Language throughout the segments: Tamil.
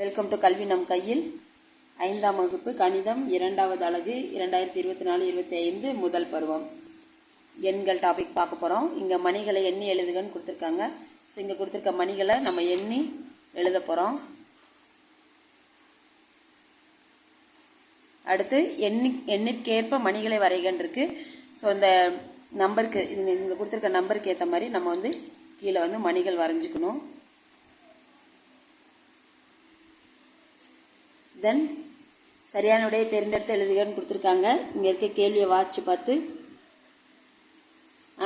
வெல்கம் டு கல்வி நம் கையில் ஐந்தாம் வகுப்பு கணிதம் இரண்டாவது அழகு இரண்டாயிரத்தி இருபத்தி நாலு இருபத்தி ஐந்து முதல் பருவம். எண்கள் டாபிக் பார்க்க போகிறோம் இங்கே மணிகளை எண்ணி எழுதுகன்னு கொடுத்துருக்காங்க. ஸோ இங்கே கொடுத்துருக்க மணிகளை நம்ம எண்ணி எழுத போகிறோம் அடுத்து எண்ணி எண்ணிற்கேற்ப மணிகளை வரைகன்னு இருக்கு. ஸோ இந்த நம்பருக்கு இது இங்கே கொடுத்துருக்க நம்பருக்கு ஏற்ற மாதிரி நம்ம வந்து கீழே வந்து மணிகள் வரைஞ்சிக்கணும். தென் சரியான விடையை தேர்ந்தெடுத்து எழுதுகன்னு கொடுத்துருக்காங்க. இங்கே இருக்க கேள்வியை வாட்சி பார்த்து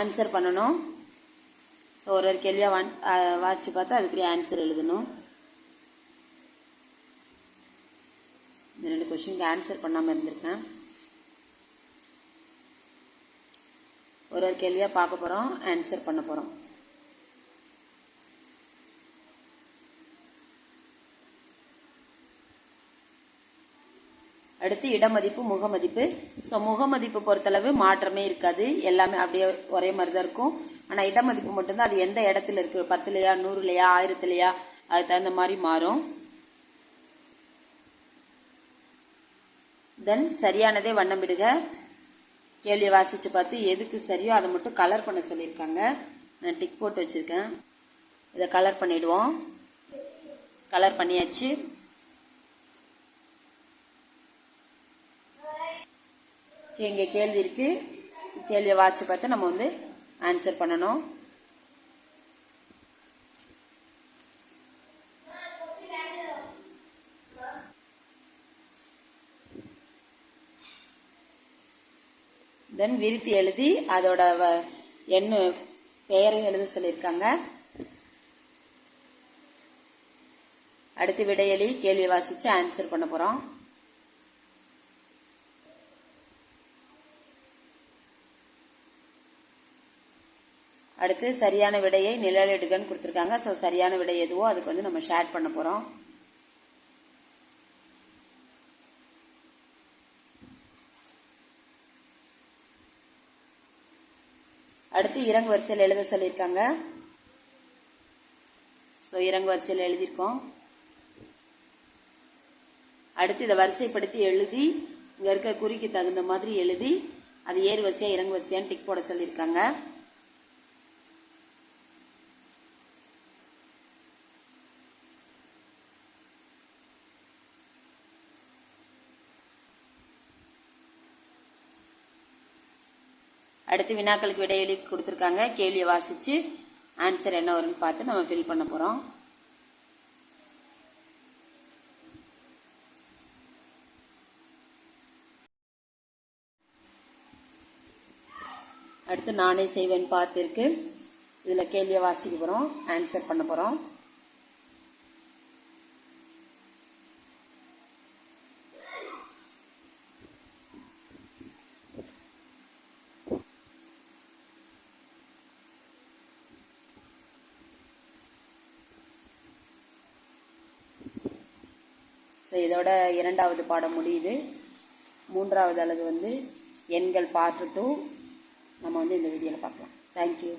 ஆன்சர் பண்ணணும். ஸோ ஒரு ஒரு கேள்வியாக வான் வாட்சி பார்த்து அதுக்குரிய ஆன்சர் எழுதணும். இந்த ரெண்டு கொஷினுக்கு ஆன்சர் பண்ணாமல் இருந்திருக்கேன். ஒரு ஒரு கேள்வியாக பார்க்க போகிறோம் ஆன்சர் பண்ண போகிறோம் அடுத்து இடமதிப்பு முகமதிப்பு. ஸோ முகமதிப்பு பொறுத்தளவு மாற்றமே இருக்காது. எல்லாமே அப்படியே ஒரே மாதிரி தான் இருக்கும். ஆனால் இடமதிப்பு மட்டும்தான். அது எந்த இடத்துல இருக்குது பத்துலையா நூறுலையா ஆயிரத்துலையா? அதுக்கு தகுந்த மாதிரி மாறும். தென் சரியானதே வண்ணமிடுக கேள்வியை வாசித்து பார்த்து எதுக்கு சரியோ அதை மட்டும் கலர் பண்ண சொல்லியிருக்காங்க. நான் டிக் போட்டு வச்சுருக்கேன். இதை கலர் பண்ணிவிடுவோம் கலர் பண்ணியாச்சு. இங்கே கேள்வி இருக்குது கேள்வியை வாட்சி பார்த்து நம்ம வந்து ஆன்சர் பண்ணணும். தென் விருத்தி எழுதி அதோட வ- எண்ணு பெயரையும் எழுத சொல்லியிருக்காங்க. அடுத்து விடையலி கேள்வி வாசித்து ஆன்சர் பண்ண போகிறோம் அடுத்து சரியான விடையை நிழலிடுகன்னு கொடுத்துருக்காங்க. ஸோ சரியான விடை எதுவோ அதுக்கு வந்து நம்ம ஷேர் பண்ண போகிறோம் அடுத்து இறங்கு வரிசையில் எழுத சொல்லியிருக்காங்க. ஸோ இறங்கு வரிசையில் எழுதியிருக்கோம். அடுத்து இதை வரிசைப்படுத்தி எழுதி இங்கே இருக்க குறிக்கு தகுந்த மாதிரி எழுதி அது ஏறு வரிசையாக இறங்கு வரிசையான்னு டிக் போட சொல்லியிருக்காங்க. அடுத்து வினாக்களுக்கு விடையளி கொடுத்துருக்காங்க. கேள்வியை வாசித்து ஆன்சர் என்ன வரும்னு பார்த்து நம்ம ஃபில் பண்ண போகிறோம் அடுத்து நானே செய்வேன் பார்த்திருக்கு. இதில் கேள்வியை வாசிக்க போகிறோம் ஆன்சர் பண்ண போகிறோம் ஸோ இதோட இரண்டாவது பாடம் முடியுது. மூன்றாவது அளவு வந்து எண்கள் பார்த்துட்டும் டூ நம்ம வந்து இந்த வீடியோவில் பார்க்கலாம். தேங்க்யூ